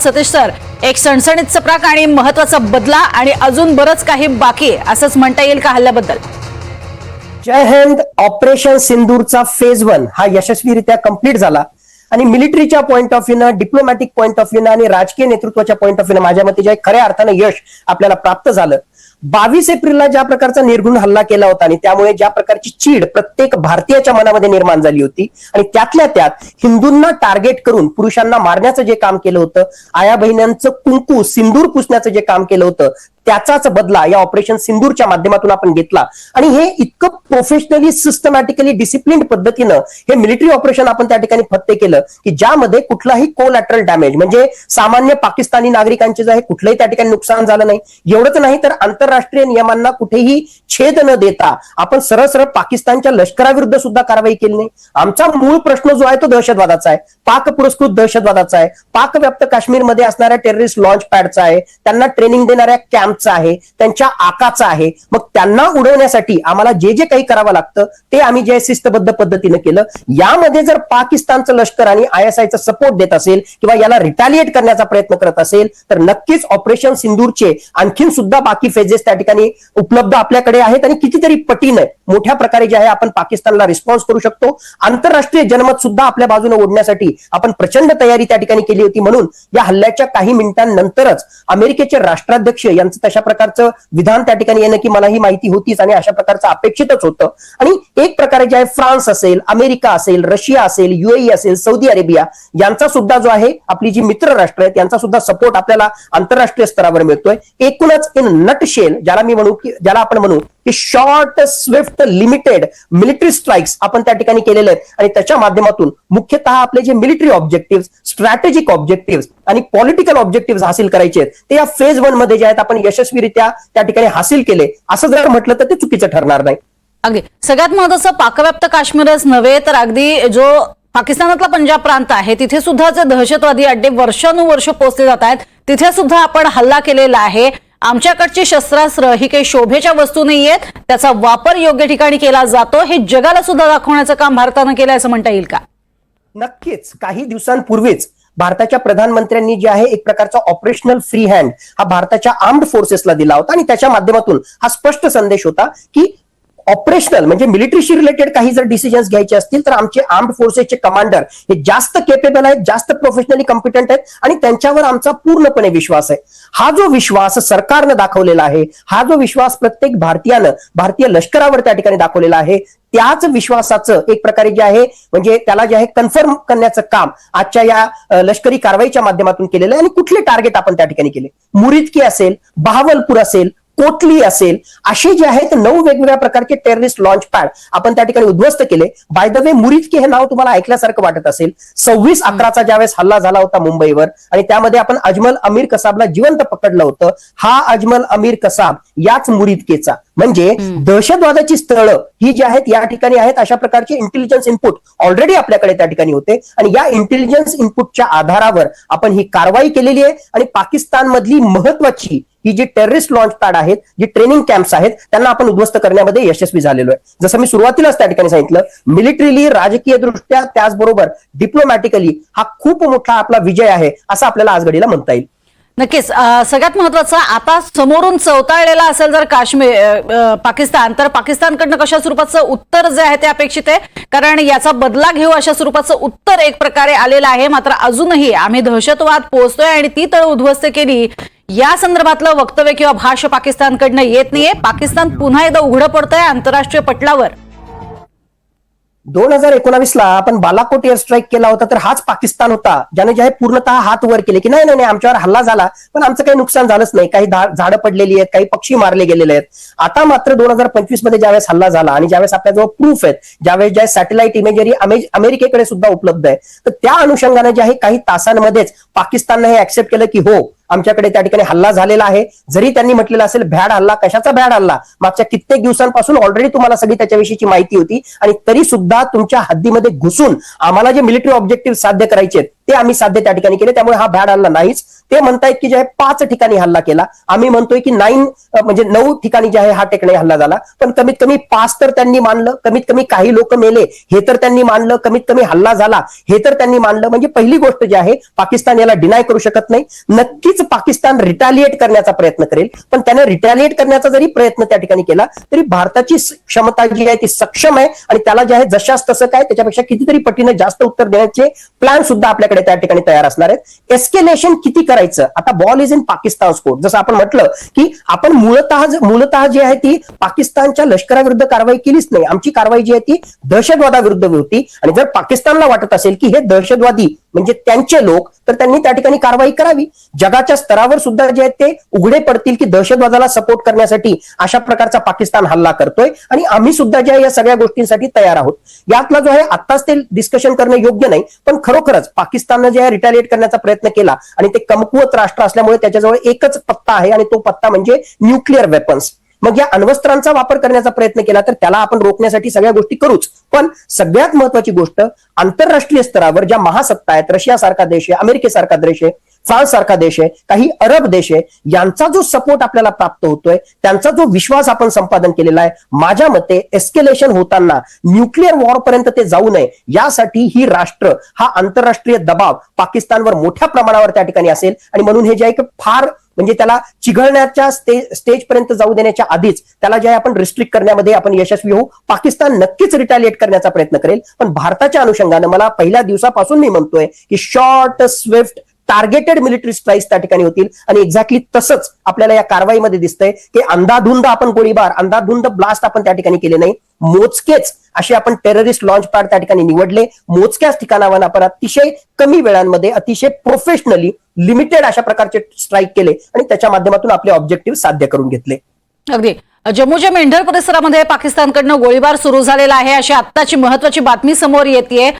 Satish sir एक सणसणीत चपराक आणि महत्त्वाचा बदला आणि अजून बरंच काही बाकी असंच म्हणता येईल का हल्ल्याबद्दल? जय हिंद ऑपरेशन सिंदूरचा फेज वन हा यशस्वीरित्या कंप्लीट झाला. आणि मिलिटरीच्या पॉईंट ऑफ व्ह्यूनं डिप्लोमॅटिक पॉईंट ऑफ व्ह्यूनं आणि राजकीय नेतृत्वाच्या पॉईंट ऑफ व्ह्यूनं माझ्या मते जे खऱ्या अर्थानं यश आपल्याला प्राप्त झालं. बावीस एप्रिलला ज्या प्रकारचा निर्गुण हल्ला केला होता आणि त्यामुळे ज्या प्रकारची चीड प्रत्येक भारतीयाच्या मनामध्ये निर्माण झाली होती आणि त्यातल्या त्यात हिंदूंना टार्गेट करून पुरुषांना मारण्याचं जे काम केलं होतं आया बहिण्यांचं कुंकू सिंदूर पुसण्याचं जे काम केलं होतं त्याचाच बदला या ऑपरेशन सिंदूरच्या माध्यमातून आपण घेतला. आणि हे इतकं प्रोफेशनली सिस्टमॅटिकली डिसिप्लिन पद्धतीनं हे मिलिटरी ऑपरेशन आपण त्या ठिकाणी फत्ते केलं की ज्यामध्ये कुठलाही कोलॅटरल डॅमेज म्हणजे सामान्य पाकिस्तानी नागरिकांचे जे आहे कुठलंही त्या ठिकाणी नुकसान झालं नाही एवढंच नाही तर आंतरराष्ट्रीय नियमांना कुठेही छेद न देता आपण सरळ सरळ पाकिस्तानच्या लष्कराविरुद्ध सुद्धा कारवाई केली नाही. आमचा मूळ प्रश्न जो आहे तो दहशतवादाचा आहे. पाक पुरस्कृत दहशतवादाचा आहे. पाक व्याप्त काश्मीरमध्ये असणाऱ्या टेररिस्ट लॉन्च पॅडचा आहे. त्यांना ट्रेनिंग देणाऱ्या कॅम्पचा आहे. त्यांच्या आकाचा आहे. मग त्यांना उडवण्यासाठी आम्हाला जे जे काही करावं लागतं ते आम्ही जे शिस्तबद्ध पद्धतीनं केलं. यामध्ये जर पाकिस्तानचं लष्कर आणि आयएसआयचा सपोर्ट देत असेल किंवा याला रिटॅलिएट करण्याचा प्रयत्न करत असेल तर नक्कीच ऑपरेशन सिंदूरचे आणखीन सुद्धा बाकी फेजेस त्या ठिकाणी उपलब्ध आपल्याकडे आहेत आणि कितीतरी पटीनं मोठ्या प्रकारे जे आहे आपण पाकिस्तानला रिस्पॉन्स करू शकतो. आंतरराष्ट्रीय जनमत सुद्धा आपल्या बाजूने ओढण्यासाठी आपण प्रचंड तयारी त्या ठिकाणी केली होती म्हणून या हल्ल्याच्या काही मिनिटांनंतरच अमेरिकेचे राष्ट्राध्यक्ष यांचं तशा प्रकारचं विधान त्या ठिकाणी येणं की मला ही माहिती होतीच आणि अशा प्रकारचं अपेक्षितच होतं. आणि एक प्रकारे जे आहे फ्रान्स असेल अमेरिका असेल रशिया असेल युएई असेल सौदी अरेबिया यांचा सुद्धा जो आहे आपली जी मित्र राष्ट्र आहेत यांचा सुद्धा सपोर्ट आपल्याला आंतरराष्ट्रीय स्तरावर मिळतोय. एकूणच इन नटशेल असेल ज्याला मी म्हणू की ज्याला आपण म्हणू की short swift limited military strikes आपण त्या ठिकाणी केलेले आहेत. आणि त्याच्या माध्यमातून मुख्यतः आपले जे मिलिटरी ऑब्जेक्टिव्ह स्ट्रॅटेजिक ऑब्जेक्टिव्ह आणि पॉलिटिकल ऑब्जेक्टिव्ह हासिल करायचे आहेत ते या फेज वनमध्ये जे आहेत आपण यशस्वीरित्या त्या ठिकाणी हासिल केले. असं जर म्हटलं तर ते चुकीचं ठरणार नाही. अगदी. सगळ्यात महत्वाचं पाकव्याप्त काश्मीरच नव्हे तर अगदी जो पाकिस्तानातला पंजाब प्रांत आहे तिथे सुद्धा जे दहशतवादी अड्डे वर्षानुवर्ष पोहोचले जात आहेत तिथे सुद्धा आपण हल्ला केलेला आहे. आमच्याकडची शस्त्रास्त्र ही काही शोभेच्या वस्तू नाहीयेत. त्याचा वापर योग्य ठिकाणी केला जातो. हे जगाला सुद्धा दाखवण्याचं काम भारतानं केलं असं म्हणता येईल का? नक्कीच. काही दिवसांपूर्वीच भारताच्या प्रधानमंत्र्यांनी जे आहे एक प्रकारचा ऑपरेशनल फ्री हँड हा भारताच्या आर्म्ड फोर्सेसला दिला होता आणि त्याच्या माध्यमातून हा स्पष्ट संदेश होता की ऑपरेशनल म्हणजे मिलिटरीशी रिलेटेड काही जर डिसिजन्स घ्यायचे असतील तर आमचे आर्म्ड फोर्सेसचे कमांडर हे जास्त केपेबल आहेत जास्त प्रोफेशनली कॉम्पिटंट आहेत आणि त्यांच्यावर आमचा पूर्णपणे विश्वास आहे. हा जो विश्वास सरकारनं दाखवलेला आहे हा जो विश्वास प्रत्येक भारतीयानं भारतीय लष्करावर त्या ठिकाणी दाखवलेला आहे त्याच विश्वासाचं एक प्रकारे जे आहे म्हणजे त्याला जे आहे कन्फर्म करण्याचं काम आजच्या या लष्करी कारवाईच्या माध्यमातून केलेलं आहे आणि कुठले टार्गेट आपण त्या ठिकाणी केले? मुरिदकी असेल बहावलपूर असेल कोटली असेल असे जे आहेत नऊ वेगवेगळ्या प्रकारचे टेररिस्ट लॉन्च पॅड आपण त्या ठिकाणी उद्ध्वस्त केले. बाय द वे मुरिदकी हे नाव तुम्हाला ऐकल्यासारखं वाटत असेल. सव्वीस अकराचा ज्यावेळेस हल्ला झाला होता मुंबईवर आणि त्यामध्ये आपण अजमल अमीर कसाबला जिवंत पकडलं होतं हा अजमल अमीर कसाब याच मुरिदकेचा. म्हणजे दहशतवादाची स्थळं ही जी आहेत या ठिकाणी आहेत अशा प्रकारचे इंटेलिजन्स इनपुट ऑलरेडी आपल्याकडे त्या ठिकाणी होते. आणि या इंटेलिजन्स इनपुटच्या आधारावर आपण ही कारवाई केलेली आहे. आणि पाकिस्तानमधली महत्वाची ही जी टेररिस्ट लॉन्च पॅड आहेत जी ट्रेनिंग कॅम्प्स आहेत त्यांना आपण उद्ध्वस्त करण्यामध्ये यशस्वी झालेलो आहे. जसं मी सुरुवातीलाच त्या ठिकाणी सांगितलं मिलिटरीली राजकीय दृष्ट्या त्याचबरोबर डिप्लोमॅटिकली हा खूप मोठा आपला विजय आहे असं आपल्याला आज घडीला म्हणता येईल. नक्कीच. सगळ्यात महत्वाचं आता समोरून चवताळलेला असेल जर काश्मीर पाकिस्तान तर पाकिस्तानकडनं कशा स्वरूपाचं उत्तर जे आहे ते अपेक्षित आहे? कारण याचा बदला घेऊ अशा स्वरूपाचं उत्तर एक प्रकारे आलेलं आहे. मात्र अजूनही आम्ही दहशतवाद पोहोचतोय आणि ती तळ उद्ध्वस्त केली. या संदर्भातलं वक्तव्य किंवा भाष्य पाकिस्तानकडनं येत नाहीये. पाकिस्तान पुन्हा एकदा उघडं पडतंय. आंतरराष्ट्रीय पटलावर. दोन हजार एकोणावीसला आपण बालाकोट एअर स्ट्राईक केला होता तर हाच पाकिस्तान होता ज्याने जे आहे पूर्णतः हात वर केले की नाही नाही नाही, आमच्यावर हल्ला झाला पण आमचं काही नुकसान झालंच नाही. काही झाडं पडलेली आहेत काही पक्षी मारले गेलेले आहेत. आता मात्र दोन हजार पंचवीसमध्ये ज्यावेळेस हल्ला झाला आणि ज्यावेळेस आपल्याजवळ प्रूफ आहेत ज्यावेळेस ज्या सॅटेलाइट इमेजरी अमेरिकेकडे सुद्धा उपलब्ध आहे तर त्या अनुषंगाने जे आहे काही तासांमध्येच पाकिस्तानने हे ऍक्सेप्ट केलं की हो आमच्याकडे त्या ठिकाणी हल्ला झालेला आहे. जरी त्यांनी म्हटलेलं असेल भ्याड हल्ला कशाचा भ्याड हल्ला? मागच्या कित्येक दिवसांपासून ऑलरेडी तुम्हाला सगळी त्याच्याविषयीची माहिती होती. आणि तरी सुद्धा तुमच्या हद्दीमध्ये घुसून आम्हाला जे मिलिटरी ऑब्जेक्टिव्ह साध्य करायचे आहेत ते आम्ही साध्य त्या ठिकाणी केले. त्यामुळे हा भ्याड हल्ला नाहीच. ते म्हणतायत की जे आहे पाच ठिकाणी हल्ला केला. आम्ही म्हणतोय की नाईन म्हणजे नऊ ठिकाणी जे आहे हा ठिकाणी हल्ला झाला. पण कमीत कमी पाच तर त्यांनी मानलं कमीत कमी काही लोक मेले हे तर त्यांनी मानलं कमीत कमी हल्ला झाला हे तर त्यांनी मानलं. म्हणजे पहिली गोष्ट जी आहे पाकिस्तान याला डिनाय करू शकत नाही. नक्कीच पाकिस्तान रिटॅलिएट करण्याचा प्रयत्न करेल. पण त्याने रिटॅलिएट करण्याचा जरी प्रयत्न त्या ठिकाणी केला तरी भारताची क्षमता जी आहे ती सक्षम आहे. आणि त्याला जे आहे जशास तसं काय त्याच्यापेक्षा कितीतरी पटीने जास्त उत्तर देण्याचे प्लॅन सुद्धा आपल्याकडे त्या ठिकाणी तयार असणार आहेत. एस्केलेशन किती करायचं? आता ball is in Pakistan score जसं आपण म्हटलं की आपण मूळतः मूलतः जी आहे ती पाकिस्तानच्या लष्कराविरुद्ध कारवाई केलीच नाही. आमची कारवाई जी आहे ती दहशतवादाविरुद्ध होती. आणि जर पाकिस्तानला वाटत असेल की हे दहशतवादी म्हणजे त्यांचे लोक तर त्यांनी त्या ठिकाणी कारवाई करावी. जगाच्या स्तरावर सुद्धा जे आहेत ते उघडे पडतील की दहशतवादाला सपोर्ट करण्यासाठी अशा प्रकारचा पाकिस्तान हल्ला करतोय. आणि आम्ही सुद्धा ज्या या सगळ्या गोष्टींसाठी तयार आहोत. यातला जो आहे आत्ताच ते डिस्कशन करणं योग्य नाही पण खरोखरच पाकिस्ताननं जे आहे रिटॅलिएट करण्याचा प्रयत्न केला आणि ते कमकुवत राष्ट्र असल्यामुळे त्याच्याजवळ एकच पत्ता आहे आणि तो पत्ता म्हणजे न्यूक्लिअर वेपन्स मग या अण्वस्त्रांचा वापर करण्याचा प्रयत्न केला तर त्याला आपण रोखण्यासाठी सगळ्या गोष्टी करूच. पण सगळ्यात महत्वाची गोष्ट आंतरराष्ट्रीय स्तरावर ज्या महासत्ता आहेत रशियासारखा देश आहे अमेरिकेसारखा देश आहे फ्रान्स सारखा देश आहे काही अरब देश आहे यांचा जो सपोर्ट आपल्याला प्राप्त होतोय त्यांचा जो विश्वास आपण संपादन केलेला आहे माझ्या मते एस्केलेशन होताना न्यूक्लिअर वॉर पर्यंत ते जाऊ नये. यासाठी ही राष्ट्र हा आंतरराष्ट्रीय दबाव पाकिस्तानवर मोठ्या प्रमाणावर त्या ठिकाणी असेल. आणि म्हणून हे जे आहे की फार म्हणजे त्याला चिघळण्याच्या स्टेज स्टेजपर्यंत जाऊ देण्याच्या आधीच त्याला जे आपण रिस्ट्रिक्ट करण्यामध्ये आपण यशस्वी होऊ. पाकिस्तान नक्कीच रिटॅलिएट करण्याचा प्रयत्न करेल. पण भारताच्या अनुषंगानं मला पहिल्या दिवसापासून मी म्हणतोय की short swift targeted military strikes त्या ठिकाणी होतील. आणि एक्झॅक्टली तसंच आपल्याला या कारवाईमध्ये दिसतंय की अंधाधुंद आपण गोळीबार अंधाधुंद ब्लास्ट आपण त्या ठिकाणी केले नाही. मोजकेच असे आपण टेररिस्ट लॉन्च पॅड त्या ठिकाणी निवडले. मोजक्याच ठिकाणावर आपण अतिशय कमी वेळांमध्ये अतिशय प्रोफेशनली लिमिटेड अशा प्रकारचे स्ट्राईक केले आणि त्याच्या माध्यमातून आपले ऑब्जेक्टिव्ह साध्य करून घेतले. अगदी. जम्मूच्या मेंढर परिसरामध्ये पाकिस्तानकडनं गोळीबार सुरू झालेला आहे अशी आत्ताची महत्वाची बातमी समोर येते